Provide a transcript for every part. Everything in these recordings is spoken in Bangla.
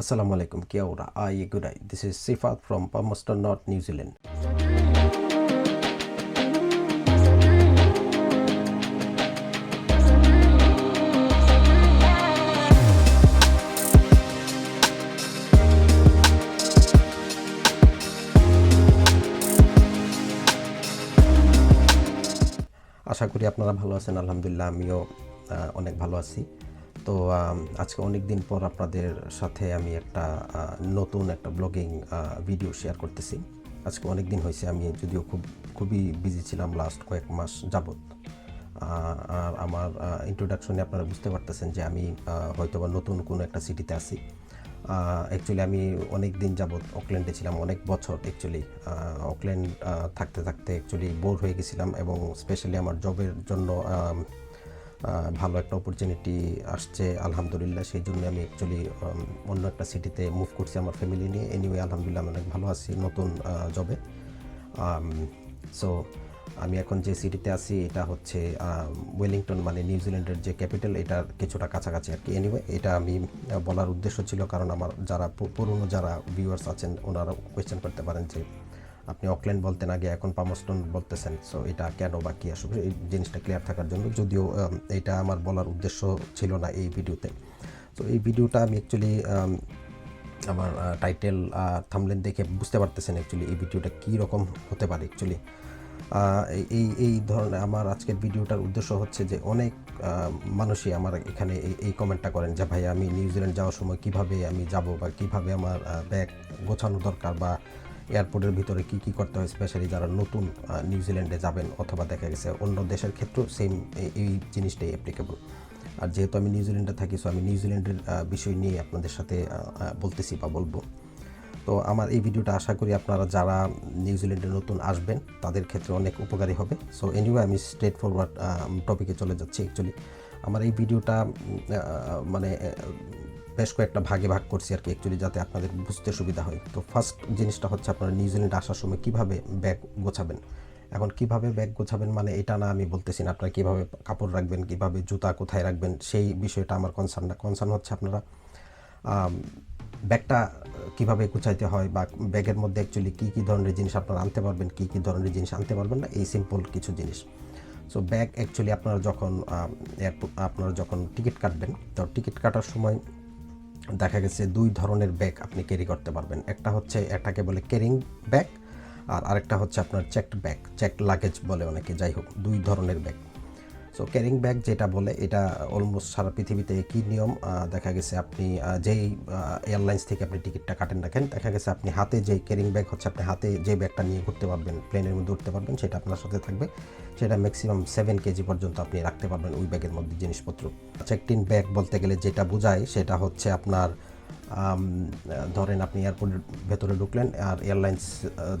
আসসালামু আলাইকুম, কি ওরা I a good I. This is Sifat from Palmerston North New Zealand আশা করি আপনারা ভালো আছেন। আলহামদুলিল্লাহ, আমিও অনেক ভালো আছি। তো আজকে অনেক দিন পর আপনাদের সাথে আমি একটা নতুন একটা ব্লগিং ভিডিও শেয়ার করতেছি। আজকে অনেক দিন হয়েছে, আমি যদিও খুব, খুবই বিজি ছিলাম লাস্ট কয়েক মাস যাবত আর আমার ইন্ট্রোডাকশনে আপনারা বুঝতে পারতেছেন যে আমি হয়তো বা নতুন কোনো একটা সিটিতে আছি। অ্যাকচুয়ালি আমি অনেক দিন যাবৎ অকল্যান্ডে ছিলাম, অনেক বছর অ্যাকচুয়ালি অকল্যান্ড থাকতে থাকতে অ্যাকচুয়ালি বোর হয়ে গেছিলাম এবং স্পেশালি আমার জবের জন্য ভালো একটা অপরচুনিটি আসছে, আলহামদুলিল্লাহ। সেই জন্য আমি অ্যাকচুয়ালি অন্য একটা সিটিতে মুভ করছি আমার ফ্যামিলি নিয়ে। এনিওয়ে আলহামদুলিল্লাহ, আমি অনেক ভালো আছি নতুন জবে সো আমি এখন যে সিটিতে আছি, এটা হচ্ছে ওয়েলিংটন মানে নিউজিল্যান্ডের যে ক্যাপিটাল এটার কিছুটা কাছাকাছি আর কি এনিওয়ে এটা আমি বলার উদ্দেশ্য ছিল, কারণ আমার যারা পুরনো যারা ভিউয়ার্স আছেন ওনারা কোয়েশ্চেন করতে পারেন যে আপনি অকল্যান্ড বলতেন আগে, এখন পামস্টন বলতেছেন। সো এটা কেন বা কী আসবে এই জিনিসটা ক্লিয়ার থাকার জন্য যদিও এটা আমার বলার উদ্দেশ্য ছিল না এই ভিডিওতে। তো এই ভিডিওটা আমি অ্যাকচুয়ালি আমার টাইটেল থামলেন দেখে বুঝতে পারতেছেন অ্যাকচুয়ালি এই ভিডিওটা কী রকম হতে পারে অ্যাকচুয়ালি এই এই ধরনের আমার আজকের ভিডিওটার উদ্দেশ্য হচ্ছে যে অনেক মানুষই আমার এখানে এই এই কমেন্টটা করেন যে, ভাই, আমি নিউজিল্যান্ড যাওয়ার সময় কীভাবে আমি যাব বা কীভাবে আমার ব্যাগ গোছানো দরকার বা এয়ারপোর্টের ভিতরে কি কি করতে হয় স্পেশালি যারা নতুন নিউজিল্যান্ডে যাবেন অথবা দেখা গেছে অন্য দেশের ক্ষেত্রেও সেম এই জিনিসটাই অ্যাপ্লিকেবল আর যেহেতু আমি নিউজিল্যান্ডে থাকি সো আমি নিউজিল্যান্ডের বিষয় নিয়ে আপনাদের সাথে বলতেছি বা বলব। তো আমার এই ভিডিওটা আশা করি আপনারা যারা নিউজিল্যান্ডে নতুন আসবেন, তাদের ক্ষেত্রে অনেক উপকারী হবে। সো এনিওয়ে আমি স্ট্রেট ফরওয়ার্ড টপিকে চলে যাচ্ছি অ্যাকচুয়ালি আমার এই ভিডিওটা মানে বেশ কয়েকটা ভাগে ভাগ করছি আর কি অ্যাকচুয়ালি যাতে আপনাদের বুঝতে সুবিধা হয়। তো ফার্স্ট জিনিসটা হচ্ছে আপনারা নিউজিল্যান্ড আসার সময় কীভাবে ব্যাগ গোছাবেন? এখন কীভাবে ব্যাগ গোছাবেন মানে এটা না আমি বলতেছি না, আপনারা কীভাবে কাপড় রাখবেন, কীভাবে জুতা কোথায় রাখবেন, সেই বিষয়টা আমার কনসার্ন না। কনসার্ন হচ্ছে আপনারা ব্যাগটা কীভাবে গুছাইতে হয় বা ব্যাগের মধ্যে অ্যাকচুয়ালি কী কী ধরনের জিনিস আপনারা আনতে পারবেন, কী কী ধরনের জিনিস আনতে পারবেন না, এই সিম্পল কিছু জিনিস। সো ব্যাগ অ্যাকচুয়ালি আপনারা যখন আপনারা যখন টিকিট কাটবেন, তো টিকিট কাটার সময় দেখা গেছে দুই ধরনের ব্যাগ আপনি ক্যারি করতে পারবেন। একটা হচ্ছে একটাকে বলে ক্যারিং ব্যাগ আর আরেকটা হচ্ছে আপনার চেকড ব্যাগ চেক লাগেজ বলে অনেকে, যাই হোক, দুই ধরনের ব্যাগ। সো ক্যারিং ব্যাগ যেটা বলে, এটা অলমোস্ট সারা পৃথিবীতে একই নিয়ম। দেখা গেছে আপনি যেই এয়ারলাইন্স থেকে আপনি টিকিটটা কাটেন রাখেন দেখা গেছে আপনি হাতে যেই ক্যারিং ব্যাগ হচ্ছে, আপনি হাতে যে ব্যাগটা নিয়ে ঘুরতে পারবেন প্লেনের মধ্যে উঠতে পারবেন, সেটা আপনার সাথে থাকবে। সেটা ম্যাক্সিমাম সেভেন কেজি পর্যন্ত আপনি রাখতে পারবেন ওই ব্যাগের মধ্যে জিনিসপত্র। চেকটিন ব্যাগ বলতে গেলে যেটা বোঝায়, সেটা হচ্ছে আপনার ধরেন আপনি এয়ারপোর্টের ভেতরে ঢুকলেন, আর এয়ারলাইন্স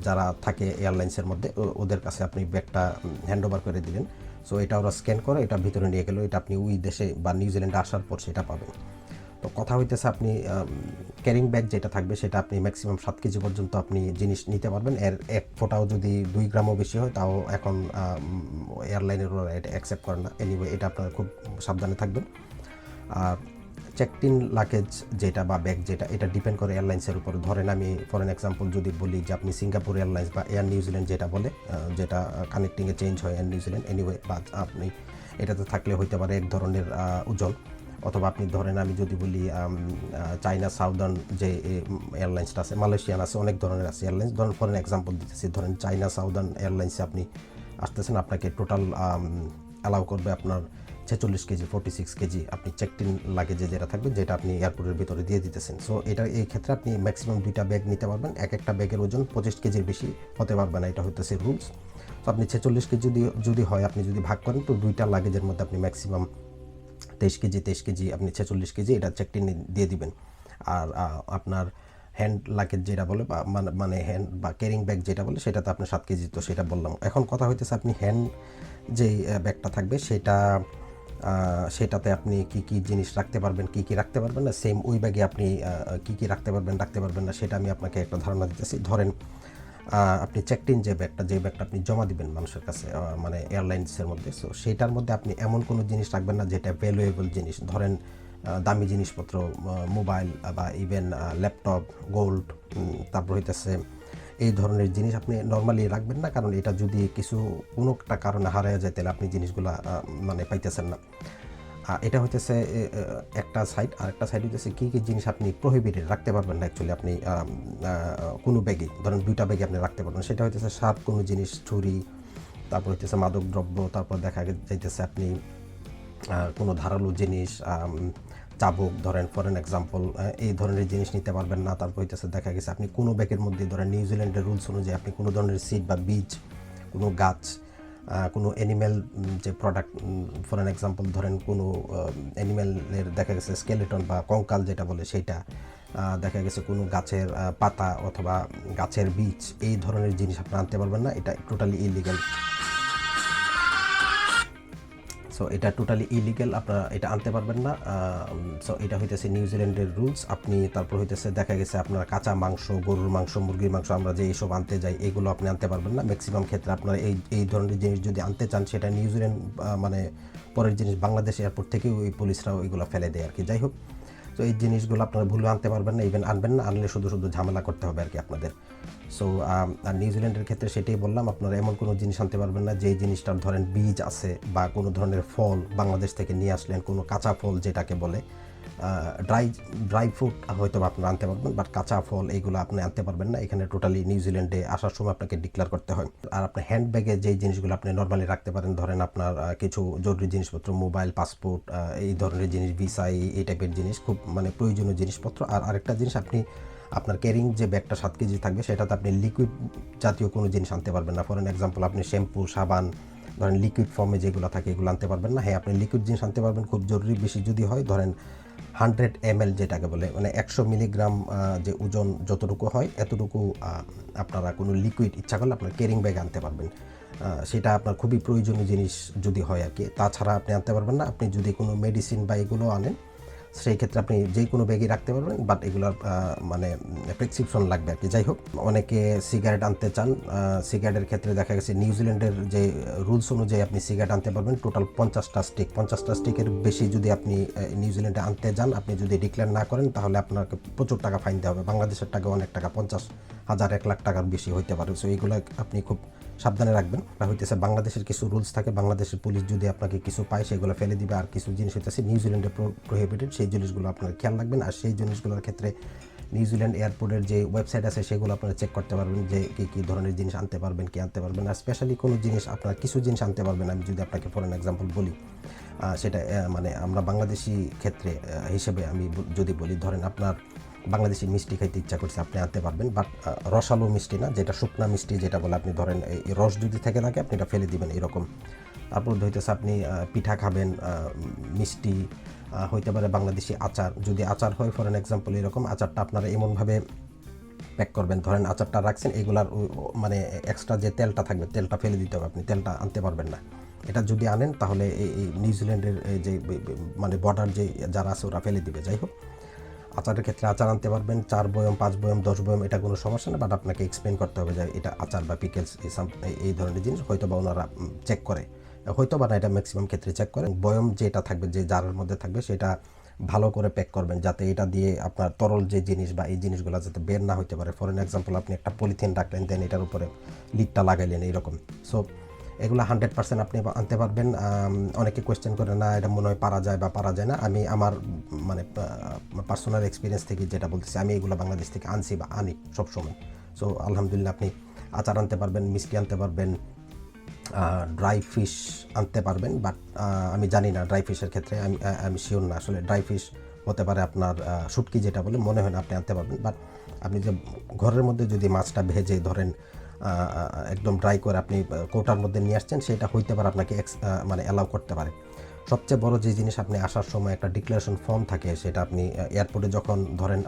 যারা থাকে এয়ারলাইন্সের মধ্যে ওদের কাছে আপনি ব্যাগটা হ্যান্ড ওভার করে দিলেন। সো এটা ওরা স্ক্যান করে, এটা ভিতরে নিয়ে গেলো, এটা আপনি ওই দেশে বা নিউজিল্যান্ডে আসার পর সেটা পাবেন। তো কথা হইতেছে আপনি ক্যারিং ব্যাগ যেটা থাকবে সেটা আপনি ম্যাক্সিমাম সাত কেজি পর্যন্ত আপনি জিনিস নিতে পারবেন। এর এক ফোটাও যদি দুই গ্রামও বেশি হয়, তাও এখন এয়ারলাইনের ওরা এটা অ্যাকসেপ্ট করে না। এনিওয়ে এটা আপনারা খুব সাবধানে থাকবেন। আর চেকটিন লাগেজ যেটা বা ব্যাগ যেটা, এটা ডিপেন্ড করে এয়ারলাইন্সের উপর। ধরেন আমি ফর এক্সাম্পল যদি বলি যে আপনি সিঙ্গাপুর এয়ারলাইন্স বা এয়ার নিউজিল্যান্ড যেটা বলে যেটা কানেক্টিংয়ে চেঞ্জ হয় এয়ার নিউজিল্যান্ড এনিওয়ে বা আপনি, এটাতে থাকলে হইতে পারে এক ধরনের উজ্জ্বল। অথবা আপনি ধরেন আমি যদি বলি চাইনা সাউদার্ন যে এয়ারলাইন্সটা আছে মালয়েশিয়ান আছে, অনেক ধরনের আছে এয়ারলাইন্স ধরেন ফর এক্সাম্পল দিতেছি, ধরেন চাইনা সাউদার্ন এয়ারলাইন্সে আপনি আসতেছেন, আপনাকে টোটাল অ্যালাউ করবে আপনার ছেচল্লিশ কেজি ফোর্টি সিক্স কেজি আপনি চেকটিন লাগেজে যেটা থাকবে, যেটা আপনি এয়ারপোর্টের ভিতরে দিয়ে দিতেছেন। সো এটা এই ক্ষেত্রে আপনি ম্যাক্সিমাম দুইটা ব্যাগ নিতে পারবেন। এক একটা ব্যাগের ওজন পঁচিশ কেজির বেশি হতে পারবে না, এটা হইতেছে রুলস তো আপনি ছেচল্লিশ কেজি যদি যদি হয়, আপনি যদি ভাগ করেন, তো দুইটা লাগেজের মধ্যে আপনি ম্যাক্সিমাম তেইশ কেজি তেইশ কেজি, আপনি ছেচল্লিশ কেজি এটা চেকটিন দিয়ে দিবেন। আর আপনার হ্যান্ড লাগেজ যেটা বলে, বা মানে- মানে হ্যান্ড বা ক্যারিং ব্যাগ যেটা বলে, সেটাতে আপনার সাত কেজি, তো সেটা বললাম। এখন কথা হইতেছে আপনি হ্যান্ড যেই ব্যাগটা থাকবে, সেটা সেটাতে আপনি কি কি জিনিস রাখতে পারবেন, কি কি রাখতে পারবেন না সেম ওই ব্যাগে আপনি কি কি রাখতে পারবেন রাখতে পারবেন না, সেটা আমি আপনাকে একটা ধারণা দিতেছি। ধরেন আপনি চেকটিন যে ব্যাগটা যে ব্যাগটা আপনি জমা দিবেন মানুষের কাছে মানে এয়ারলাইন্সের মধ্যে সো সেটার মধ্যে আপনি এমন কোনো জিনিস রাখবেন না যেটা ভ্যালুয়েবল জিনিস। ধরেন দামি জিনিসপত্র মোবাইল বা ইভেন ল্যাপটপ গোল্ড তারপর হইতেছে এই ধরনের জিনিস আপনি নর্মালি রাখবেন না। কারণ এটা যদি কিছু কোনো একটা কারণে হারিয়ে যায়, তাহলে আপনি জিনিসগুলা মানে পাইতেছেন না। এটা হইতেছে একটা সাইড আর একটা সাইড হইতেছে, কী কী জিনিস আপনি প্রহিবিটেড রাখতে পারবেন না অ্যাকচুয়ালি আপনি কোনো ব্যাগে, ধরেন দুইটা ব্যাগে আপনি রাখতে পারবেন সেটা হইতেছে সাপ কোনো জিনিস, ছুরি, তারপর হইতেছে মাদক দ্রব্য তারপর দেখা যাইতেছে আপনি কোনো ধারালো জিনিস চাবুক ধরেন ফর এক্সাম্পল এই ধরনের জিনিস নিতে পারবেন না তারপর হইতেছে দেখা গেছে আপনি কোনো ব্যাগের মধ্যে ধরেন নিউজিল্যান্ডের রুলস অনুযায়ী আপনি কোনো ধরনের সিড বা বীজ কোনো গাছ কোনো অ্যানিম্যাল যে প্রোডাক্ট ফর এন এক্সাম্পল ধরেন কোনো অ্যানিম্যালের দেখা গেছে স্কেলেটন বা কঙ্কাল যেটা বলে আহ, দেখা গেছে কোনো গাছের পাতা অথবা গাছের বীজ এই ধরনের জিনিস আপনি আনতে পারবেন না এটা টোটালি ইলিগাল সো এটা টোটালি ইলিগেল আপনারা এটা আনতে পারবেন না। সো এটা হইতেছে নিউজিল্যান্ডের রুলস আপনি তারপর হইতেছে দেখা গেছে আপনার কাঁচা মাংস, গরুর মাংস, মুরগির মাংস, আমরা যে এইসব আনতে যাই, এগুলো আপনি আনতে পারবেন না। ম্যাক্সিমাম ক্ষেত্রে আপনারা এই এই ধরনের জিনিস যদি আনতে চান, সেটা নিউজিল্যান্ড মানে পরের জিনিস বাংলাদেশ এয়ারপোর্ট থেকেও ওই পুলিশরাও এগুলো ফেলে দেয় আর কি যাই হোক তো এই জিনিসগুলো আপনারা ভুলে আনতে পারবেন না ইভেন আনবেন না, আনলে শুধু শুধু ঝামেলা করতে হবে আর কি আপনাদের। সো আর নিউজিল্যান্ডের ক্ষেত্রে সেটাই বললাম, আপনারা এমন কোনো জিনিস আনতে পারবেন না, যেই জিনিসটার ধরেন বীজ আছে বা কোনো ধরনের ফল বাংলাদেশ থেকে নিয়ে আসলেন, কোনো কাঁচা ফল যেটাকে বলে ড্রাই ড্রাই ফ্রুট হয়তো বা আপনারা আনতে পারবেন বাট কাঁচা ফল এইগুলো আপনি আনতে পারবেন না। এখানে টোটালি নিউজিল্যান্ডে আসার সময় আপনাকে ডিক্লেয়ার করতে হয়। আর আপনার হ্যান্ড ব্যাগে যে জিনিসগুলো আপনি নর্মালি রাখতে পারেন, ধরেন আপনার কিছু জরুরি জিনিসপত্র মোবাইল পাসপোর্ট এই ধরনের জিনিস ভিসা এই টাইপের জিনিস, খুব মানে প্রয়োজনীয় জিনিসপত্র। আর আরেকটা জিনিস আপনি, আপনার ক্যারিং যে ব্যাগটা সাত কেজি থাকবে, সেটাতে আপনি লিকুইড জাতীয় কোনো জিনিস আনতে পারবেন না। ফর এক্সাম্পল আপনি শ্যাম্পু সাবান ধরেন লিকুইড ফর্মে যেগুলো থাকে, এগুলো আনতে পারবেন না। হ্যাঁ আপনি লিকুইড জিনিস আনতে পারবেন, খুব জরুরি। বেশি যদি হয়, ধরেন হান্ড্রেড এম এল যেটাকে বলে মানে একশো মিলিগ্রাম যে ওজন যতটুকু হয়, এতটুকু আপনারা কোনো লিকুইড ইচ্ছা করলে আপনার কেরিং ব্যাগ আনতে পারবেন। সেটা আপনার খুবই প্রয়োজনীয় জিনিস যদি হয় আর কি। তাছাড়া আপনি আনতে পারবেন না। আপনি যদি কোনো মেডিসিন বা এগুলো আনেন সেই ক্ষেত্রে আপনি যে কোনো ব্যাগই রাখতে পারবেন বাট এগুলোর মানে প্রেসক্রিপশন লাগবে আর কি যাই হোক, অনেকে সিগারেট আনতে চান সিগারেটের ক্ষেত্রে দেখা গেছে নিউজিল্যান্ডের যে রুলস অনুযায়ী আপনি সিগারেট আনতে পারবেন টোটাল পঞ্চাশটা স্টিক পঞ্চাশটা স্টিকের বেশি যদি আপনি নিউজিল্যান্ডে আনতে যান, আপনি যদি ডিক্লেয়ার না করেন, তাহলে আপনাকে প্রচুর টাকা ফাইন দেওয়া হবে। বাংলাদেশের টাকা অনেক টাকা, পঞ্চাশ হাজার, এক লাখ টাকার বেশি হইতে পারে। সো এইগুলো আপনি খুব সাবধানে রাখবেন। আর হইতেছে বাংলাদেশের কিছু রুলস থাকে, বাংলাদেশের পুলিশ যদি আপনাকে কিছু পায়, সেগুলো ফেলে দিবে। আর কিছু জিনিস হইতেছে নিউজিল্যান্ডে প্রহিবিটেড সেই জিনিসগুলো আপনার খেয়াল রাখবেন। আর সেই জিনিসগুলোর ক্ষেত্রে নিউজিল্যান্ড এয়ারপোর্টের যে ওয়েবসাইট আছে, সেগুলো আপনারা চেক করতে পারবেন যে কী কী ধরনের জিনিস আনতে পারবেন, কি আনতে পারবেন। আর স্পেশালি কোনো জিনিস আপনার কিছু জিনিস আনতে পারবেন আমি যদি আপনাকে ফর এক্সাম্পল বলি সেটা মানে আমরা বাংলাদেশি ক্ষেত্রে হিসেবে আমি যদি বলি, ধরেন আপনার বাংলাদেশি মিষ্টি খাইতে ইচ্ছা করছে, আপনি আনতে পারবেন। বাট রসালো মিষ্টি না, যেটা শুকনা মিষ্টি যেটা বলে আপনি ধরেন, এই রস যদি থেকে থাকে আপনি এটা ফেলে দিবেন এরকম। তারপর হইতেছে আপনি পিঠা খাবেন মিষ্টি হইতে পারে বাংলাদেশি আচার। যদি আচার হয় ফর এক্সাম্পল এরকম আচারটা আপনারা এমনভাবে প্যাক করবেন, ধরেন আচারটা রাখছেন, এগুলার মানে এক্সট্রা যে তেলটা থাকবে, তেলটা ফেলে দিতে হবে, আপনি তেলটা আনতে পারবেন না। এটা যদি আনেন, তাহলে এই নিউজিল্যান্ডের যে মানে বর্ডার যে, যারা আছে, ওরা ফেলে দিবে। যাই হোক আচারের ক্ষেত্রে আচার আনতে পারবেন, চার বয়ম, পাঁচ বয়ম, দশ বয়ম, এটা কোনো সমস্যা না বাট আপনাকে এক্সপ্লেন করতে হবে যে এটা আচার বা পিকেলস এই ধরনের জিনিস হয়তো বা ওনারা চেক করে। হয়তো বা না, এটা ম্যাক্সিমাম ক্ষেত্রে চেক করেন বয়ম যেটা থাকবে, যে জারের মধ্যে থাকবে, সেটা ভালো করে প্যাক করবেন, যাতে এটা দিয়ে আপনার তরল যে জিনিস বা এই জিনিসগুলো যাতে বের না হতে পারে। ফর এক্সাম্পল আপনি একটা পলিথিন রাখলেন দেন এটার উপরে লিডটা লাগাইলেন, এইরকম। সো এগুলো হান্ড্রেড পার্সেন্ট আপনি আনতে পারবেন। অনেকে কোয়েশ্চেন করে, না, এটা মনে হয় পারা যায় বা পারা যায় না। আমি আমার মানে পার্সোনাল এক্সপিরিয়েন্স থেকে যেটা বলতেছি, আমি এগুলো বাংলাদেশ থেকে আনছি বা আনি সবসময়। সো আলহামদুলিল্লাহ আপনি আচার আনতে পারবেন, মিষ্টি আনতে পারবেন ড্রাই ফিশ আনতে পারবেন বাট আমি জানি না ড্রাই ফিশের ক্ষেত্রে, আমি আমি শিওর না। আসলে ড্রাই ফিশ হতে পারে আপনার শুটকি যেটা বলে, মনে হয় না আপনি আনতে পারবেন। বাট আপনি যে ঘরের মধ্যে যদি মাছটা ভেজে ধরেন একদম ড্রাই করে আপনি কৌটার মধ্যে নিয়ে আসছেন সেটা হইতে পারে আপনাকে আহ, মানে অ্যালাউ করতে পারে। সবচেয়ে বড় যে জিনিস আপনি আসার সময় একটা ডিক্লারেশন ফর্ম থাকে সেটা আপনি এয়ারপোর্টে যখন ধরেন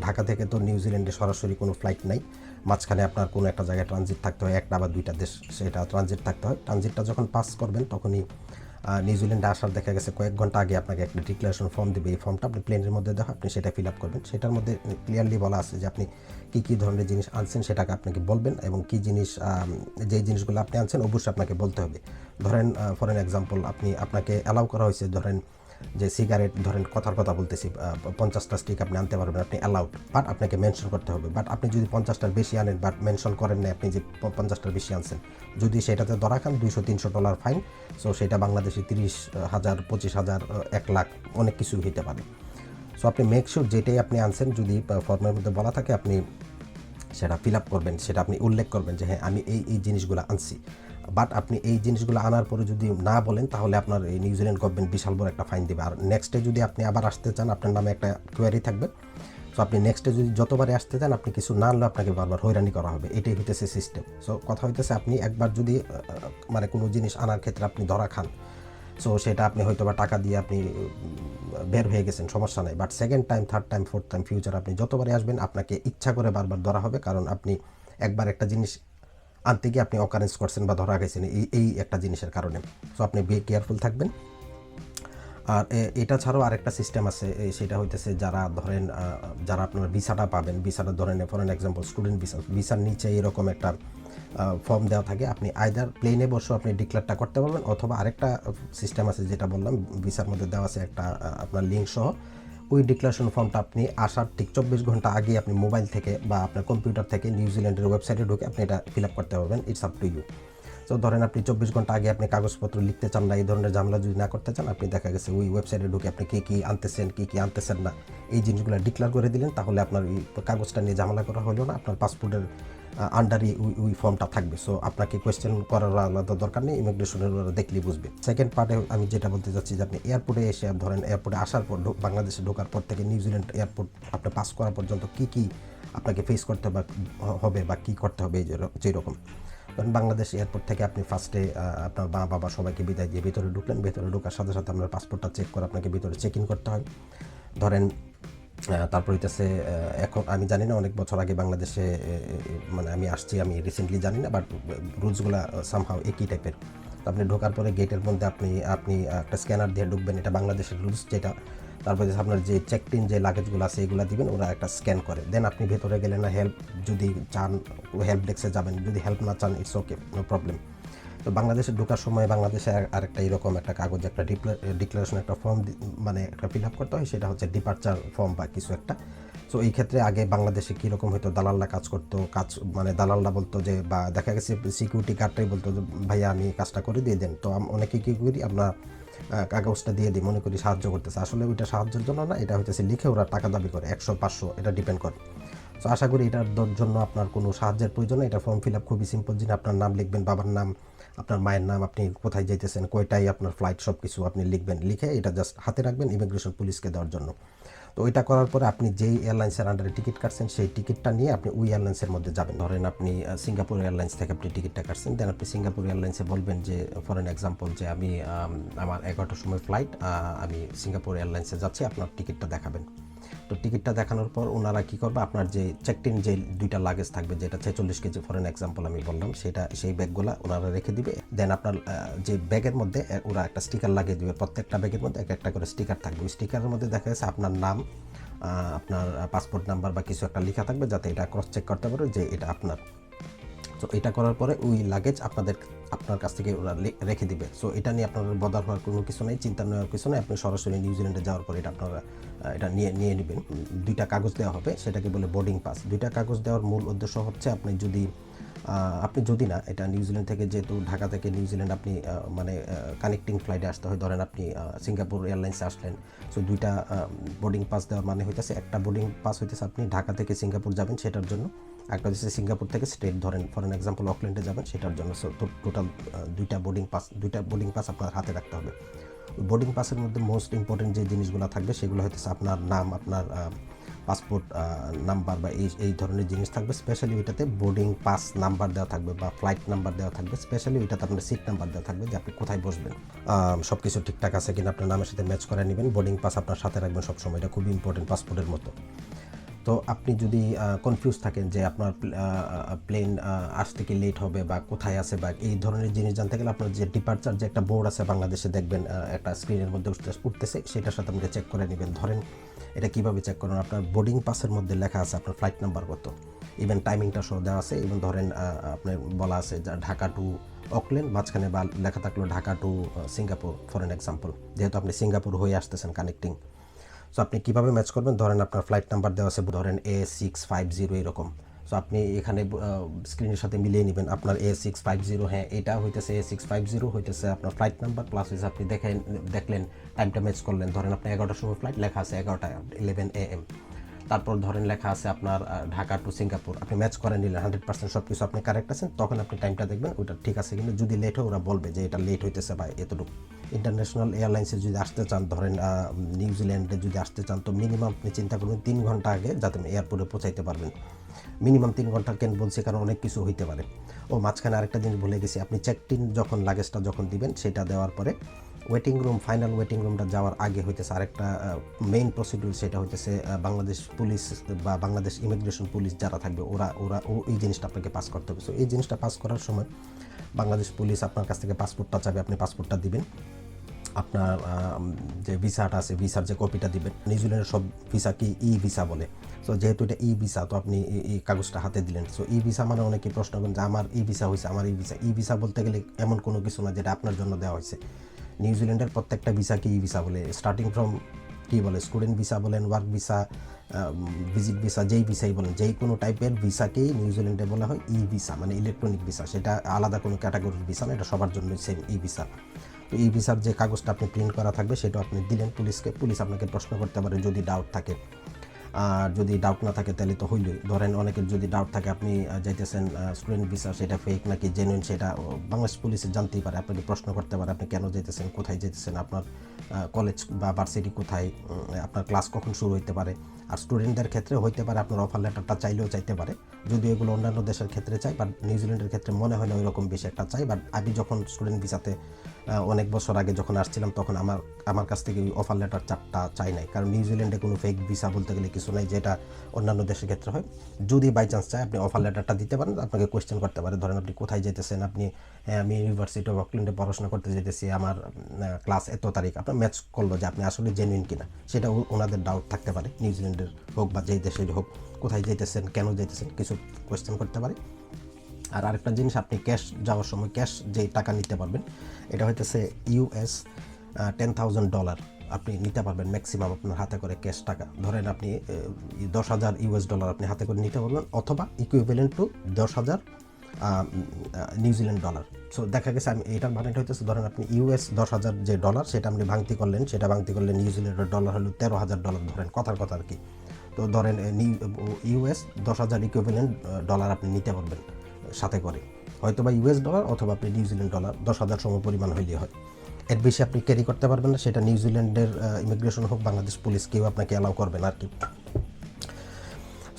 ঢাকা থেকে তো নিউজিল্যান্ডে সরাসরি কোনো ফ্লাইট নাই মাঝখানে আপনার কোনো একটা জায়গায় ট্রানজিট থাকতে হয় একটা বা দুইটা দেশ সেটা ট্রানজিট থাকতে হয়। ট্রানজিটটা যখন পাস করবেন তখনই নিউজিল্যান্ডে আসার দেখা গেছে কয়েক ঘণ্টা আগে আপনাকে একটা ডিক্লারেশন ফর্ম দেবে। এই ফর্মটা আপনি প্লেনের মধ্যে দেখো আপনি সেটা ফিল আপ করবেন। সেটার মধ্যে ক্লিয়ারলি বলা আছে যে আপনি কী কী ধরনের জিনিস আনছেন সেটাকে আপনাকে বলবেন এবং কী জিনিস যেই জিনিসগুলো আপনি আনছেন অবশ্যই আপনাকে বলতে হবে। ধরেন ফর এন এক্সাম্পল আপনি, আপনাকে অ্যালাউ করা হয়েছে, ধরেন যে সিগারেট ধরেন কথার কথা বলতেছি পঞ্চাশটা স্টিক আপনি আনতে পারবেন, আপনি অ্যালাউড বাট আপনাকে মেনশন করতে হবে। বাট আপনি যদি পঞ্চাশটার বেশি আনেন বাট মেনশন করেন না আপনি যে পঞ্চাশটার বেশি আনছেন, যদি সেটাতে ধরা খান, দুইশো, তিনশো ডলার ফাইন সো সেটা বাংলাদেশে তিরিশ হাজার, পঁচিশ হাজার এক লাখ, অনেক কিছুই হতে পারে। সো আপনি মেক শিওর যেটাই আপনি আনছেন, যদি ফর্মের মধ্যে বলা থাকে, আপনি সেটা ফিল আপ করবেন, সেটা আপনি উল্লেখ করবেন যে হ্যাঁ আমি এই এই জিনিসগুলো আনছি। বাট আপনি এই জিনিসগুলো আনার পরে যদি না বলেন, তাহলে আপনার এই নিউজিল্যান্ড গভর্নমেন্ট বিশাল বড় একটা ফাইন দেবে। আর নেক্সটে যদি আপনি আবার আসতে চান, আপনার নামে একটা কোয়ারি থাকবে। সো আপনি নেক্সটে যদি যতবারে আসতে চান, আপনি কিছু না আনলে আপনাকে বারবার হয়রানি করা হবে। এটাই হইতেছে সিস্টেম সো কথা হইতেছে আপনি একবার যদি মানে কোনো জিনিস আনার ক্ষেত্রে আপনি ধরা খান সো সেটা আপনি হয়তো বা টাকা দিয়ে আপনি বের হয়ে গেছেন, সমস্যা নাই। But second time third time fourth time future আপনি যতবারই আসবেন, আপনাকে ইচ্ছা করে বারবার ধরা হবে। কারণ আপনি একবার একটা জিনিস আনতে গিয়ে আপনি অকারেন্স করছেন বা ধরা গেছেন এই এই একটা জিনিসের কারণে। সো আপনি বি কেয়ারফুল থাকবেন। আর এটা ছাড়াও আরেকটা সিস্টেম আছে সেটা হইতেছে যারা ধরেন যারা আপনার ভিসাটা পাবেন, ভিসাটা ধরেন ফর এক্সাম্পল স্টুডেন্ট ভিসা ভিসার নিচে এরকম একটা ফর্ম দেওয়া থাকে, আপনি আইদার প্লেনে বসেও আপনি ডিক্লেয়ারটা করতে পারবেন অথবা আরেকটা সিস্টেম আছে যেটা বললাম ভিসার মধ্যে দেওয়া আছে একটা আপনার লিঙ্ক সহ। ওই ডিক্লারেশন ফর্মটা আপনি আসার ঠিক চব্বিশ ঘণ্টা আগে আপনি মোবাইল থেকে বা আপনার কম্পিউটার থেকে নিউজিল্যান্ডের ওয়েবসাইটে ঢুকে আপনি এটা ফিল আপ করতে পারবেন ইটস আপ টু ইউ তো ধরেন আপনি চব্বিশ ঘণ্টা আগে আপনি কাগজপত্র লিখতে চান না, এই ধরনের ঝামেলা যদি না করতে চান, আপনি দেখা গেছে ওই ওয়েবসাইটে ঢুকে আপনি কী কী আনতেছেন, কী কী আনতেছেন না, এই জিনিসগুলো ডিক্লেয়ার করে দিলেন, তাহলে আপনার ওই কাগজটা নিয়ে ঝামেলা করা হলো না, আপনার পাসপোর্টের আন্ডারই ওই ওই ফর্মটা থাকবে। সো আপনাকে কোয়েশ্চেন করার আলাদা দরকার নেই ইমিগ্রেশনের ওরা দেখলেই বুঝবে। সেকেন্ড পার্টে আমি যেটা বলতে চাচ্ছি যে আপনি এয়ারপোর্টে এসে, ধরেন এয়ারপোর্টে আসার পর বাংলাদেশে ঢোকার পর থেকে নিউজিল্যান্ড এয়ারপোর্ট আপনি পাস করা পর্যন্ত কী কী আপনাকে ফেস করতে হবে বা কী করতে হবে যেরকম কারণ বাংলাদেশ এয়ারপোর্ট থেকে আপনি ফার্স্টে আপনার মা বাবা সবাইকে বিদায় দিয়ে ভিতরে ঢুকলেন। ভিতরে ঢোকার সাথে সাথে আপনার পাসপোর্টটা চেক করে আপনাকে ভিতরে চেক ইন করতে হয়। ধরেন তারপর হইতেছে এখন আমি জানি না, অনেক বছর আগে বাংলাদেশে মানে আমি আসছি, আমি রিসেন্টলি জানি না বাট রুলসগুলো সামহাও একই টাইপের আপনি ঢোকার পরে গেটের মধ্যে আপনি আপনি একটা স্ক্যানার দিয়ে ঢুকবেন, এটা বাংলাদেশের রুলস যেটা তারপরে আপনার যে চেক ইন যে লাগেজগুলো আছে এগুলো দিবেন ওরা একটা স্ক্যান করে। দেন আপনি ভেতরে গেলে না হেল্প যদি চান হেল্প ডেস্কে যাবেন। যদি হেল্প না চান ইটস ওকে নো প্রবলেম তো বাংলাদেশে ঢোকার সময় বাংলাদেশে আরেকটা এরকম একটা কাগজ একটা ডিক্লারেশন একটা ফর্ম মানে একটা ফিল আপ করতে হয় সেটা হচ্ছে ডিপার্চার ফর্ম বা কিছু একটা। সো এই ক্ষেত্রে আগে বাংলাদেশে কীরকম হয়তো দালালরা কাজ করতো কাজ মানে দালালরা বলতো যে বা দেখা গেছে সিকিউরিটি গার্ডটাই বলতো যে ভাইয়া আমি কাজটা করে দিয়ে দেন। তো অনেকে কী করি আহ, কাগজটা দিয়ে দিই মনে করি সাহায্য করতেছে। আসলে ওইটা সাহায্যের জন্য না, এটা হচ্ছে লিখে ওরা টাকা দাবি করে, একশো, পাঁচশো, এটা ডিপেন্ড করে। তো আশা করি এটার জন্য আপনার কোনো সাহায্যের প্রয়োজন এটা ফর্ম ফিল আপ খুবই সিম্পল জিনিস। আপনার নাম লিখবেন, বাবার নাম, আপনার মায়ের নাম, আপনি কোথায় যেতেছেন কয়টাই আপনার ফ্লাইট সব কিছু আপনি লিখবেন, লিখে এটা জাস্ট হাতে রাখবেন ইমিগ্রেশন পুলিশকে দেওয়ার জন্য। তো ওইটা করার পরে আপনি যেই এয়ারলাইন্সের আন্ডারে টিকিট কাটছেন, সেই টিকিটটা নিয়ে আপনি ওই এয়ারলাইন্সের মধ্যে যাবেন। ধরেন আপনি সিঙ্গাপুর এয়ারলাইন্স থেকে আপনি টিকিটটা কাটছেন দেন আপনি সিঙ্গাপুর এয়ারলাইন্সে বলবেন যে ফর এন এক্সাম্পল যে আমি আমার এগারোটার সময় ফ্লাইট আমি সিঙ্গাপুর এয়ারলাইন্সে যাচ্ছি, আপনার টিকিটটা দেখাবেন। তো টিকিটটা দেখানোর পর ওনারা কী করবে? আপনার যে চেকটিন যে দুইটা লাগেজ থাকবে, যেটা ছেচল্লিশ কেজি ফর এক্সাম্পল আমি বললাম, সেটা, সেই ব্যাগগুলো ওনারা রেখে দিবে। দেন আপনার যে ব্যাগের মধ্যে ওরা একটা স্টিকার লাগিয়ে দিবে। প্রত্যেকটা ব্যাগের মধ্যে এক একটা করে স্টিকার থাকবে। ওই স্টিকারের মধ্যে দেখা যাচ্ছে আপনার নাম আপনার পাসপোর্ট নাম্বার বা কিছু একটা লেখা থাকবে, যাতে এটা ক্রস চেক করতে পারে যে এটা আপনার তো এটা করার পরে ওই লাগেজ আপনাদের, আপনার কাছ থেকে ওরা রেখে দিবে। সো এটা নিয়ে আপনার বদার হওয়ার কোনো কিছু নেই, চিন্তা নেওয়ার কিছু নেই। আপনি সরাসরি নিউজিল্যান্ডে যাওয়ার পরে এটা আপনারা এটা নিয়ে নিয়ে নেবেন। দুইটা কাগজ দেওয়া হবে, সেটাকে বলে বোর্ডিং পাস দুইটা কাগজ দেওয়ার মূল উদ্দেশ্য হচ্ছে আপনি যদি আপনি যদি না, এটা নিউজিল্যান্ড থেকে যেহেতু ঢাকা থেকে নিউজিল্যান্ড আপনি মানে কানেক্টিং ফ্লাইটে আসতে হয়, ধরেন আপনি সিঙ্গাপুর এয়ারলাইন্সে আসলেন। সো দুইটা বোর্ডিং পাস দেওয়ার মানে হইতেছে, একটা বোর্ডিং পাস হইতেছে আপনি ঢাকা থেকে সিঙ্গাপুর যাবেন সেটার জন্য। একটা হচ্ছে সিঙ্গাপুর থেকে স্টেট ধরেন ফর এক্সাম্পল অকল্যান্ডে যাবেন, সেটার জন্য টোটাল দুইটা বোর্ডিং পাস দুইটা বোর্ডিং পাস আপনার হাতে রাখতে হবে। বোর্ডিং পাসের মধ্যে মোস্ট ইম্পর্টেন্ট যে জিনিসগুলো থাকবে, সেগুলো হচ্ছে আপনার নাম, আপনার পাসপোর্ট নাম্বার বা এই এই ধরনের জিনিস থাকবে। স্পেশালি ওইটাতে বোর্ডিং পাস নাম্বার দেওয়া থাকবে বা ফ্লাইট নাম্বার দেওয়া থাকবে। স্পেশালি ওইটাতে আপনার সিট নাম্বার দেওয়া থাকবে যে আপনি কোথায় বসবেন। সব কিছু ঠিকঠাক আছে কিনা, আপনার নামের সাথে ম্যাচ করে নেবেন। বোর্ডিং পাস আপনার সাথে রাখবেন সবসময়। এটা খুবই ইম্পর্টেন্ট পাসপোর্টের মতো। তো আপনি যদি কনফিউজ থাকেন যে আপনার প্লেন আসতে কি লেট হবে বা কোথায় আছে বা এই ধরনের জিনিস জানতে গেলে আপনার যে ডিপার্চার যে একটা বোর্ড আছে বাংলাদেশে দেখবেন একটা স্ক্রিনের মধ্যে উঠতেছে, সেটার সাথে আপনি চেক করে নেবেন। ধরেন এটা কীভাবে চেক করেন? আপনার বোর্ডিং পাসের মধ্যে লেখা আছে আপনার ফ্লাইট নাম্বার কত। ইভেন টাইমিংটা সহ দেওয়া আছে। ইভেন ধরেন আপনার বলা আছে ঢাকা টু অকল্যান্ড মাঝখানে বা লেখা থাকল Dhaka to Singapore for an example যেহেতু আপনি সিঙ্গাপুর হয়ে আসতেছেন কানেক্টিং সো আপনি কীভাবে ম্যাচ করবেন? ধরেন আপনার ফ্লাইট নাম্বার দেওয়া আছে, ধরেন এ সিক্স ফাইভ জিরো এরকম। সো আপনি এখানে স্ক্রিনের সাথে মিলিয়ে নেবেন। আপনার এ সিক্স ফাইভ জিরো হ্যাঁ এটা হইতেছে এ সিক্স ফাইভ জিরো হইতেছে আপনার ফ্লাইট নাম্বার প্লাস হচ্ছে আপনি দেখেন, দেখলেন টাইমটা ম্যাচ করলেন। ধরেন আপনার এগারোটার সময় ফ্লাইট লেখা আছে এগারোটা ইলেভেন এ এম তারপর ধরেন লেখা আছে আপনার ঢাকা টু সিঙ্গাপুর। আপনি ম্যাচ করে নিলেন হান্ড্রেড পার্সেন্ট সব কিছু আপনি কারেক্ট আছেন, তখন আপনি টাইমটা দেখবেন, ওইটা ঠিক আছে কিন্তু যদি লেট হয়, ওরা বলবে যে এটা লেট হইতেছে বা এতটুকু। ইন্টারন্যাশনাল এয়ারলাইন্সে যদি আসতে চান, ধরেন নিউজিল্যান্ডে যদি আসতে চান, তো মিনিমাম আপনি চিন্তা করবেন তিন ঘণ্টা আগে যাতে এয়ারপোর্টে পৌঁছাইতে পারবেন। মিনিমাম তিন ঘণ্টা কেন বলছি? কারণ অনেক কিছু হইতে পারে। ও মাঝখানে আরেকটা জিনিস ভুলে গেছি, আপনি চেক ইন যখন লাগেজটা যখন দিবেন, সেটা দেওয়ার পরে ওয়েটিং রুম ফাইনাল ওয়েটিং রুমটা যাওয়ার আগে হইতেছে আরেকটা মেইন প্রসিডিউর সেটা হইতেছে বাংলাদেশ পুলিশ বা বাংলাদেশ ইমিগ্রেশন পুলিশ যারা থাকবে, ওরা ওরা, ও এই জিনিসটা আপনাকে পাস করতে হবে। সো এই জিনিসটা পাস করার সময় বাংলাদেশ পুলিশ আপনার কাছ থেকে পাসপোর্টটা চাবে, আপনি পাসপোর্টটা দিবেন। আপনার যে ভিসাটা আছে ভিসার যে কপিটা দিবেন নিউজিল্যান্ডের সব ভিসা কি ই ভিসা বলে? সো যেহেতু এটা ই ভিসা তো আপনি এই- কাগজটা হাতে দিলেন। সো ই ভিসা মানে অনেকে প্রশ্ন করেন যে আমার ই ভিসা হয়েছে আমার ই ভিসা ই ভিসা বলতে গেলে এমন কোনো কিছু না যেটা আপনার জন্য দেওয়া হয়েছে। নিউজিল্যান্ডের প্রত্যেকটা ভিসা কি ই ভিসা বলে। স্টার্টিং ফ্রম কী বলে? স্টুডেন্ট ভিসা বলেন ওয়ার্ক ভিসা ভিজিট ভিসা যেই ভিসাই বলেন, যেই কোনো টাইপের ভিসাকেই নিউজিল্যান্ডে বলা হয় ই ভিসা মানে ইলেকট্রনিক ভিসা সেটা আলাদা কোনো ক্যাটাগরির ভিসা না, এটা সবার জন্য সেম ই ভিসা তো এই ভিসার যে কাগজটা আপনি প্রিন্ট করা থাকবে, সেটা আপনি দিলেন, পুলিশকে, পুলিশ আপনাকে প্রশ্ন করতে পারে যদি ডাউট থাকে। আর যদি ডাউট না থাকে তাহলে তো হইলই। ধরেন অনেকের যদি ডাউট থাকে, আপনি যাইতেছেন স্টুডেন্ট ভিসা সেটা ফেক নাকি জেনুইন সেটা বাংলাদেশ পুলিশে জানতেই পারে। আপনাকে প্রশ্ন করতে পারে আপনি কেন যেতেছেন কোথায় যেতেছেন আপনার কলেজ বা ভার্সিটি কোথায় আপনার ক্লাস কখন শুরু হইতে পারে। আর স্টুডেন্টদের ক্ষেত্রে হইতে পারে, আপনার অফার লেটারটা চাইলেও চাইতে পারে। যদিও এগুলো অন্যান্য দেশের ক্ষেত্রে চাই বাট নিউজিল্যান্ডের ক্ষেত্রে মনে হয় না ওই রকম বেশি একটা চাই। বাট আমি যখন স্টুডেন্ট ভিসাতে অনেক বছর আগে যখন আসছিলাম, তখন আমার আমার কাছ থেকে ওই অফার লেটার চারটা চাই নাই। কারণ নিউজিল্যান্ডে কোনো ফেক ভিসা বলতে গেলে কিছু নাই যেটা অন্যান্য দেশের ক্ষেত্রে হয়, যদি বাই চান্স চায় আপনি অফার লেটারটা দিতে পারেন, আপনাকে কোয়েশ্চেন করতে পারে। ধরেন আপনি কোথায় যেতেছেন, আপনি আমি ইউনিভার্সিটি অফ অকল্যান্ডে পড়াশোনা করতে যেতেছি, আমার ক্লাস এত তারিখ, আপনার ম্যাচ করল যে আপনি আসলে জেনুইন কিনা, সেটা ওনাদের ডাউট থাকতে পারে নিউজিল্যান্ডের হোক বা যেই দেশের হোক, কোথায় যেতেছেন, কেন যেতেছেন, কিছু কোয়েশ্চেন করতে পারে। আর আরেকটা জিনিস, আপনি ক্যাশ যাওয়ার সময় ক্যাশ যে টাকা নিতে পারবেন, এটা হইতেছে ইউএস টেন থাউজেন্ড ডলার আপনি নিতে পারবেন ম্যাক্সিমাম আপনার হাতে করে ক্যাশ টাকা। ধরেন আপনি দশ হাজার ইউএস ডলার আপনি হাতে করে নিতে পারবেন, অথবা ইকুইভ্যালেন্ট টু দশ হাজার নিউজিল্যান্ড ডলার সো দেখা গেছে আমি, এটার মানেটা হইতেছে, ধরেন আপনি ইউএস দশ হাজার যে ডলার সেটা আপনি ভাঙতি করলেন, সেটা ভাঙতি করলে নিউজিল্যান্ডের ডলার হলো তেরো হাজার ডলার ধরেন, কথার কথা আর কি। তো ধরেন ইউএস দশ হাজার ইকুইভ্যালেন্ট ডলার আপনি নিতে পারবেন, সাথে করে। হয়তো বা ইউএস ডলার অথবা আপনি নিউজিল্যান্ড ডলার দশ হাজার সম পরিমাণ হইলে হয়। এর বেশি আপনি ক্যারি করতে পারবেন না, সেটা নিউজিল্যান্ডের ইমিগ্রেশন হোক বাংলাদেশ পুলিশ কেউ আপনাকে অ্যালাউ করবে না আর কি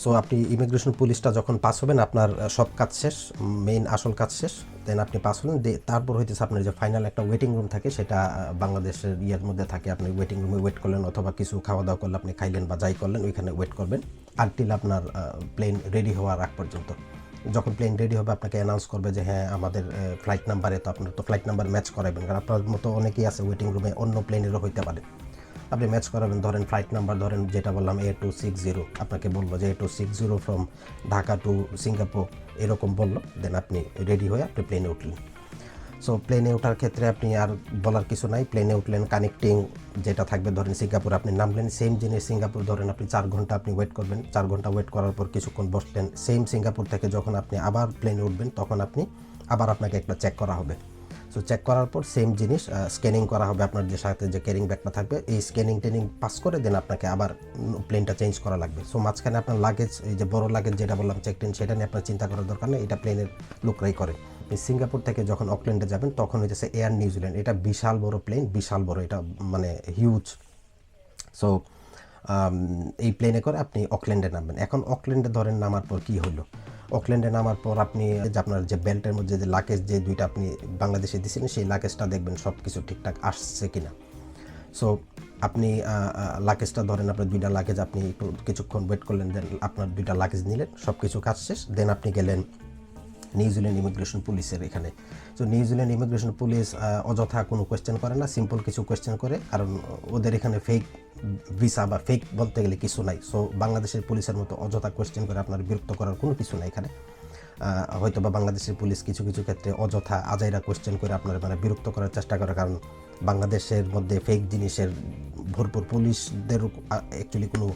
সো আপনি ইমিগ্রেশন পুলিশটা যখন পাস হবেন, আপনার সব কাজ শেষ মেইন আসল কাজ শেষ দেন আপনি পাস হলেন তারপর হইতেছে আপনার যে ফাইনাল একটা ওয়েটিং রুম থাকে, সেটা বাংলাদেশের ইয়ের মধ্যে থাকে, আপনি ওয়েটিং রুমে ওয়েট করলেন, অথবা কিছু খাওয়া দাওয়া করলে আপনি খাইলেন বা যাই করলেন, ওইখানে ওয়েট করবেন আনটিল আপনার প্লেন রেডি হওয়ার আগ পর্যন্ত। যখন প্লেন রেডি হবে, আপনাকে অ্যানাউন্স করবে যে হ্যাঁ আমাদের ফ্লাইট নাম্বারে তো আপনার তো ফ্লাইট নাম্বার ম্যাচ করাবেন কারণ আপনার মতো অনেকেই আছে ওয়েটিং রুমে অন্য প্লেনেরও হইতে পারে। আপনি ম্যাচ করাবেন, ধরেন ফ্লাইট নাম্বার ধরেন যেটা বললাম এ টু সিক্স জিরো আপনাকে বলল যে A two six zero from Dhaka to Singapore, এরকম বলল দেন আপনি রেডি হয়ে আপনি প্লেনে উঠলেন। সো প্লেনে ওঠার ক্ষেত্রে আপনি আর বলার কিছু নাই। প্লেনে উঠলেন কানেক্টিং যেটা থাকবে, ধরেন সিঙ্গাপুর আপনি নামলেন সেম জিনিস সিঙ্গাপুর, ধরেন আপনি চার ঘণ্টা আপনি ওয়েট করবেন। চার ঘণ্টা ওয়েট করার পর কিছুক্ষণ বসলেন সেম সিঙ্গাপুর থেকে যখন আপনি আবার প্লেনে উঠবেন, তখন আপনি আবার আপনাকে একটা চেক করা হবে। সো চেক করার পর সেম জিনিস স্ক্যানিং করা হবে আপনার যে সাথে যে ক্যারিং ব্যাগটা থাকবে। এই স্ক্যানিং ট্রেনিং পাস করে দেন আপনাকে আবার প্লেনটা চেঞ্জ করা লাগবে। সো মাঝখানে আপনার লাগেজ এই যে বড় লাগেজ যেটা বললাম চেক টেন সেটা নিয়ে আপনার চিন্তা করার দরকার নেই, এটা প্লেনের লোকরাই করে। আপনি সিঙ্গাপুর থেকে যখন অকল্যান্ডে যাবেন, তখন হইতেছে এয়ার নিউজিল্যান্ড এটা বিশাল বড় প্লেন বিশাল বড়, এটা মানে হিউজ সো এই প্লেনে করে আপনি অকল্যান্ডে নামবেন। এখন অকল্যান্ডে ধরেন নামার পর কি হলো অকল্যান্ডে নামার পর আপনি যে আপনার যে বেল্টের মধ্যে যে লাকেজ যে দুইটা আপনি বাংলাদেশে দিয়েছিলেন সেই লাকেজটা দেখবেন সব কিছু ঠিকঠাক আসছে কি না সো আপনি লাকেজটা ধরেন আপনার দুইটা লাকেজ আপনি একটু কিছুক্ষণ ওয়েট করলেন দেন আপনার দুইটা লাকেজ নিলেন সব কিছু কাজ শেষ দেন আপনি গেলেন নিউজিল্যান্ড ইমিগ্রেশন পুলিশের এখানে। তো নিউজিল্যান্ড ইমিগ্রেশন পুলিশ অযথা কোনো কোয়েশ্চেন করে না সিম্পল কিছু কোয়েশ্চেন করে, কারণ ওদের এখানে ফেক ভিসা বা ফেক বলতে গেলে কিছু নাই। সো বাংলাদেশের পুলিশের মতো অযথা কোয়েশ্চেন করে আপনার বিরক্ত করার কোনো কিছু নাই এখানে। হয়তো বা বাংলাদেশের পুলিশ কিছু কিছু ক্ষেত্রে অযথা আজাইরা কোয়েশ্চেন করে আপনার মানে বিরক্ত করার চেষ্টা করে, কারণ বাংলাদেশের মধ্যে ফেক জিনিসের ভরপুর পুলিশদের অ্যাকচুয়ালি কোনো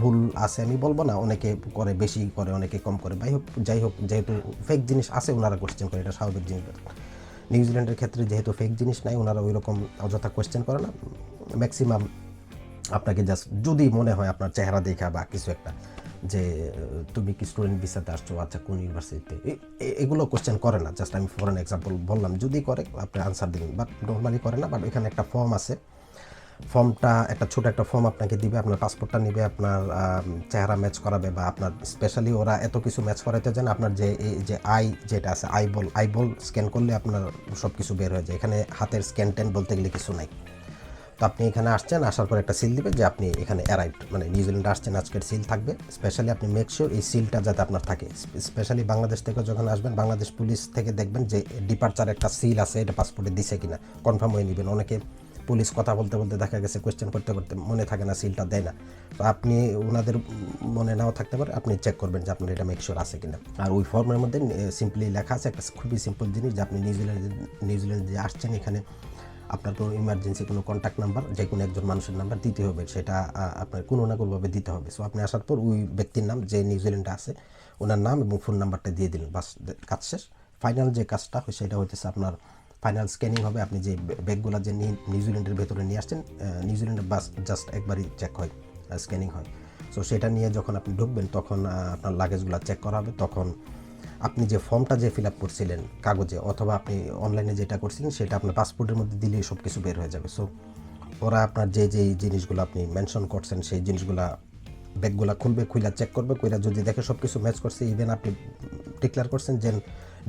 ভুল আছে, আমি বলব না, অনেকে করে, বেশি করে, অনেকে কম করে। যাই হোক যাই হোক, যেহেতু ফেক জিনিস আছে ওনারা কোয়েশ্চেন করে, এটা স্বাভাবিক জিনিস নিউজিল্যান্ডের ক্ষেত্রে যেহেতু ফেক জিনিস নাই ওনারা ওই রকম অযথা কোয়েশ্চেন করে না। ম্যাক্সিমাম আপনাকে জাস্ট যদি মনে হয় আপনার চেহারা দেখা বা কিছু একটা, যে, তুমি কি স্টুডেন্ট ভিসাতে আসছো আচ্ছা কোন ইউনিভার্সিটিতে এগুলো কোশ্চেন করে না জাস্ট আমি ফর এক্সাম্পল বললাম। যদি করে, আপনি আনসার দিবেন বাট নর্মালি করে না বাট এখানে একটা ফর্ম আছে। ফর্মটা, একটা ছোট একটা ফর্ম আপনাকে দিবে, আপনার পাসপোর্টটা নিবে, আপনার চেহারা ম্যাচ করাবে বা আপনার স্পেশালি ওরা এত কিছু ম্যাচ করাতে জানে আপনার যে, এই যে আই যেটা আছে eyeball eyeball scan করলে আপনার সব কিছু বের হয়ে যায়। এখানে হাতের স্ক্যান টেন বলতে গেলে কিছু নাই। তো আপনি এখানে আসছেন, আসার পর একটা সিল দিবে যে আপনি এখানে অ্যারাইভড মানে নিউজিল্যান্ডে আসছেন, আজকের সিল থাকবে। স্পেশালি আপনি মেক শিওর এই সিলটা যাতে আপনার থাকে। স্পেশালি বাংলাদেশ থেকে যখন আসবেন, বাংলাদেশ পুলিশ থেকে দেখবেন যে ডিপার্চার একটা সিল আছে, এটা পাসপোর্টে দিছে কিনা কনফার্ম হয়ে নেবেন। অনেকে পুলিশ কথা বলতে বলতে দেখা গেছে কোয়েশ্চেন করতে করতে মনে থাকে না সিলটা দেয় না। তো আপনি ওনাদের মনে নাও থাকতে পারে, আপনি চেক করবেন যে আপনার এটা মেক শিওর আছে কিনা। আর ওই ফর্মের মধ্যে সিম্পলি লেখা আছে একটা খুবই সিম্পল জিনিস যে আপনি নিউজিল্যান্ডে নিউজিল্যান্ডে যে আসছেন এখানে, আপনার কোনো ইমার্জেন্সি কোনো কন্ট্যাক্ট নাম্বার যে কোনো একজন মানুষের নাম্বার দিতে হবে, সেটা আপনার কোনো না কোনোভাবে দিতে হবে। সো আপনি আসার পর ওই ব্যক্তির নাম যে নিউজিল্যান্ডে আছে, ওনার নাম এবং ফোন নাম্বারটা দিয়ে দিলেন, বাস, কাজ শেষ। ফাইনাল যে কাজটা হয়, সেটা হইতেছে আপনার ফাইনাল স্ক্যানিং হবে। আপনি যে ব্যাগগুলো যে নিউ- নিউজিল্যান্ডের ভেতরে নিয়ে আসছেন নিউজিল্যান্ডের বাস জাস্ট একবারই চেক হয় স্ক্যানিং হয়। সো সেটা নিয়ে যখন আপনি ঢুকবেন, তখন আপনার লাগেজগুলো চেক করা হবে। তখন আপনি যে ফর্মটা যে ফিল আপ করছিলেন কাগজে, অথবা আপনি অনলাইনে যেটা করছিলেন, সেটা আপনার পাসপোর্টের মধ্যে দিলেই সব কিছু বের হয়ে যাবে। সো ওরা আপনার যে যে জিনিসগুলো আপনি মেনশন করছেন, সেই জিনিসগুলা ব্যাগগুলা খুলবে, খুইলা চেক করবে কইরা যদি দেখে সব কিছু ম্যাচ করছে ইভেন আপনি ডিক্লেয়ার করছেন যে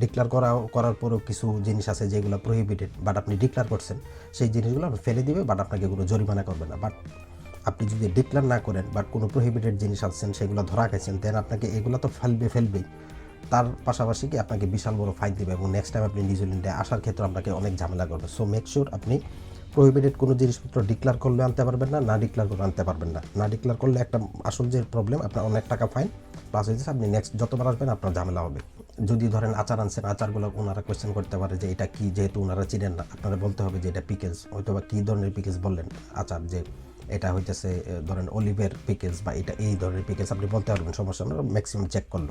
ডিক্লেয়ার করা, করার পরেও কিছু জিনিস আছে যেগুলো প্রহিবিটেড বাট আপনি ডিক্লেয়ার করছেন, সেই জিনিসগুলো আপনি ফেলে দিবে বাট আপনাকে কোনো জরিমানা করবে না। বাট আপনি যদি ডিক্লেয়ার না করেন বাট কোনো প্রহিবিটেড জিনিস আছেন সেগুলো ধরা খাইছেন দেন আপনাকে এগুলো তো ফেলবে, ফেলবেই। তার পাশাপাশি কি আপনাকে বিশাল বড় ফাইন দেবে, এবং নেক্সট টাইম আপনি নিউজিল্যান্ডে আসার ক্ষেত্রে আপনাকে অনেক ঝামেলা করবে। সো মেক শিওর আপনি প্রহিবিটেড কোনো জিনিসপত্র ডিক্লেয়ার করলে আনতে পারবেন না না ডিক্লেয়ার করে আনতে পারবেন না। না ডিক্লেয়ার করলে একটা আসল যে প্রবলেম আপনার অনেক টাকা ফাইন প্লাস হয়েছে আপনি নেক্সট যতবার আসবেন, আপনার ঝামেলা হবে। যদি ধরেন আচার আনছেন, আচারগুলো ওনারা কোয়েশ্চেন করতে পারে যে এটা কি? যেহেতু ওনারা চিনেন না আপনারা বলতে হবে যে এটা পিকেলস হয়তো বা কী ধরনের পিকেলস বললেন আচার যে এটা হইতেছে ধরেন অলিভের পিকেলস বা এটা এই ধরনের পিকেলস আপনি বলতে পারবেন, সমস্যা না ম্যাক্সিমাম চেক করল।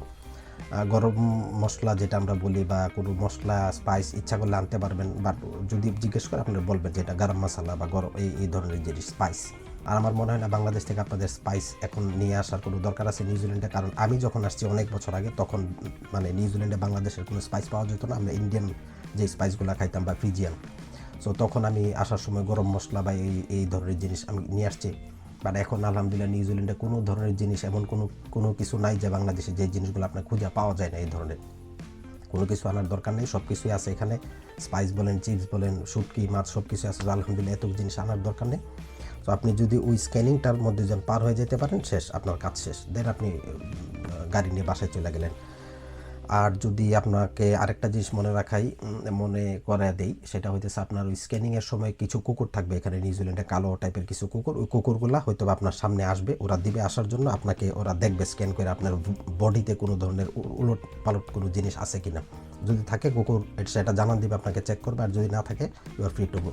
গরম মশলা যেটা আমরা বলি বা কোনো মশলা স্পাইস ইচ্ছা করলে আনতে পারবেন বাট যদি জিজ্ঞেস করে আপনি বলবেন যে এটা গরম মশলা বা গরম এই এই ধরনের জিনিস স্পাইস আর আমার মনে হয় না বাংলাদেশ থেকে আপনাদের স্পাইস এখন নিয়ে আসার কোনো দরকার আছে নিউজিল্যান্ডে কারণ আমি যখন আসছি অনেক বছর আগে, তখন মানে নিউজিল্যান্ডে বাংলাদেশের কোনো স্পাইস পাওয়া যেত না। আমরা ইন্ডিয়ান যে স্পাইসগুলো খাইতাম বা ফিজিয়ান সো তখন আমি আসার সময় গরম মশলা বা এই এই ধরনের জিনিস আমি নিয়ে আসছি। বাট এখন আলহামদুলিল্লাহ নিউজিল্যান্ডে কোনো ধরনের জিনিস এমন কোনো কোনো কিছু নাই যে বাংলাদেশে যে জিনিসগুলো আপনার খুঁজে পাওয়া যায় না এই ধরনের। কোনো কিছু আনার দরকার নেই সব কিছুই আছে এখানে। স্পাইস বলেন চিপস বলেন, শুটকি, মাছ সব কিছু আছে আলহামদুলিল্লাহ এত জিনিস আনার দরকার নেই। তো আপনি যদি ওই স্ক্যানিংটার মধ্যে যেন পার হয়ে যেতে পারেন, শেষ, আপনার কাজ শেষ। দেন আপনি গাড়ি নিয়ে বাসায় চলে গেলেন। আর যদি আপনাকে আরেকটা জিনিস মনে রাখাই মনে করে দেই, সেটা হইতেছে আপনার ওই স্ক্যানিংয়ের সময় কিছু কুকুর থাকবে। এখানে নিউজিল্যান্ডে কালো টাইপের কিছু কুকুর, ওই কুকুরগুলা হয়তো আপনার সামনে আসবে, ওরা দিবে আসার জন্য, আপনাকে ওরা দেখবে, স্ক্যান করে আপনার বডিতে কোনো ধরনের উলট পালট কোনো জিনিস আছে কিনা। যদি থাকে কুকুর, সেটা জানান দিবে, আপনাকে চেক করবে, আর যদি না থাকে you are free to go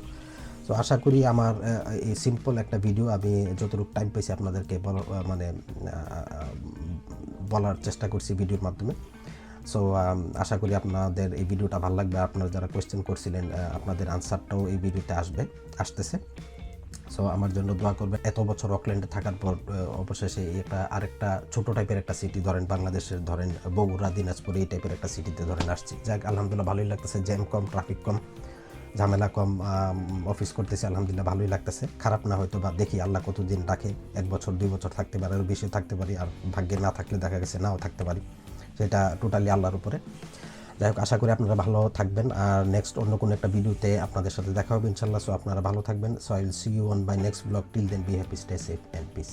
তো আশা করি আমার এই সিম্পল একটা ভিডিও আমি যতটুকু টাইম পেয়েছি আপনাদেরকে মানে বলার চেষ্টা করছি ভিডিওর মাধ্যমে। সো আশা করি আপনাদের এই ভিডিওটা ভালো লাগবে। আপনারা যারা কোয়েশ্চেন করছিলেন আপনাদের আনসারটাও এই ভিডিওতে আসবে, আসতেছে। সো আমার জন্য দোয়া করবেন। এত বছর অকল্যান্ডে থাকার পর অবশেষে একটা আরেকটা ছোট টাইপের একটা সিটি ধরেন বাংলাদেশের, ধরেন বগুড়া, দিনাজপুর, এই টাইপের একটা সিটিতে ধরেন আসছি। যাক, আলহামদুলিল্লাহ, ভালোই লাগতেছে। জ্যাম কম ট্রাফিক কম। ঝামেলা কম অফিস করতেছি, আলহামদুলিল্লাহ ভালোই লাগতেছে। খারাপ না হয়তো বা দেখি আল্লাহ কতদিন রাখে, এক বছর, দুই বছর থাকতে পারে আরও বেশি থাকতে পারি, আর ভাগ্যে না থাকলে দেখা গেছে নাও থাকতে পারি। সেটা টোটালি আল্লাহর উপরে। যাই হোক, আশা করি আপনারা ভালো থাকবেন। আর নেক্সট অন্য কোনো একটা ভিডিওতে আপনাদের সাথে দেখা হবে ইনশাল্লাহ সো আপনারা ভালো থাকবেন। So I will see you on bye next vlog till then be happy stay safe and peace